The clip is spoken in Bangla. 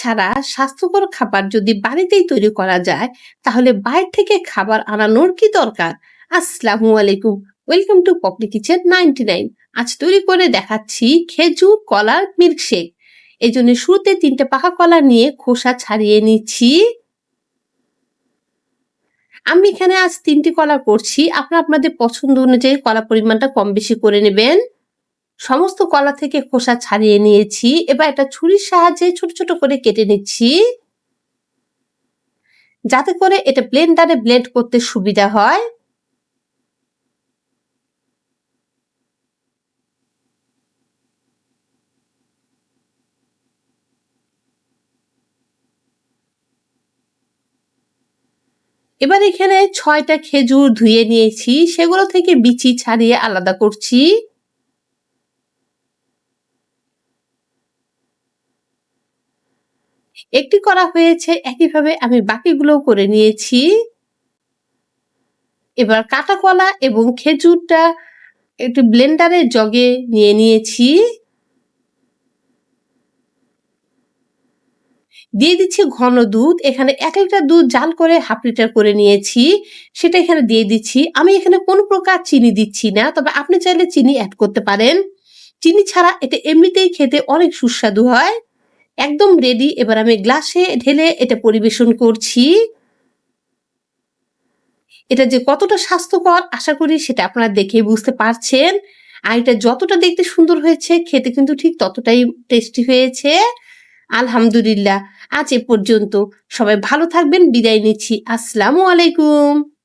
ছাড়া স্বাস্থ্যকর খাবার যদি বাড়িতেই তৈরি করা যায়, তাহলে বাইরে থেকে খাবার আনানোর কি দরকার? আসসালামু আলাইকুম। Welcome to Popli kitchen ninety nine আজ তৈরি করে দেখাচ্ছি খেজুর কলার মিল্কশেক এই জন্য শুরুতে তিনটে পাকা কলা নিয়ে খোসা ছাড়িয়ে নিচ্ছি। আমি এখানে আজ তিনটি কলা করছি। আপনারা আপনাদের পছন্দ অনুযায়ী কলা পরিমাণটা কম বেশি করে নেবেন। সমস্ত কলা থেকে খোসা ছাড়িয়ে নিয়েছি। এবার এটা ছুরির সাহায্যে ছোট ছোট করে কেটে নিচ্ছি। যাতে করে এটা ব্লেন্ডারে ব্লেন্ড করতে সুবিধা হয়। এবার এখানে ছয়টা খেজুর ধুয়ে নিয়েছি। সেগুলো থেকে বিচি ছাড়িয়ে আলাদা করছি। একটি করা হয়েছে, একইভাবে আমি বাকিগুলো করে নিয়েছি। এবার কাটা কলা এবং খেজুরটা একটু ব্লেন্ডারের জগে নিয়ে নিয়েছি। দিয়ে দিচ্ছি ঘন দুধ, এখানে এক লিটার দুধ জাল করে হাফ লিটার করে নিয়েছি, সেটা এখানে দিয়ে দিচ্ছি। আমি এখানে কোনো প্রকার চিনি দিচ্ছি না, তবে আপনি চাইলে চিনি অ্যাড করতে পারেন। চিনি ছাড়া এটা এমনিতেই খেতে অনেক সুস্বাদু হয়। একদম রেডি এবার আমি গ্লাসে ঢেলে এটা পরিবেশন করছি। এটা যে কতটা স্বাস্থ্যকর, আশা করি সেটা আপনারা দেখে বুঝতে পারছেন। আর এটা যতটা দেখতে সুন্দর হয়েছে, খেতে কিন্তু ঠিক ততটাই টেস্টি হয়েছে। আলহামদুলিল্লাহ, আজ এ পর্যন্ত। সবাই ভালো থাকবেন, বিদায় নিচ্ছি। আসসালামু আলাইকুম।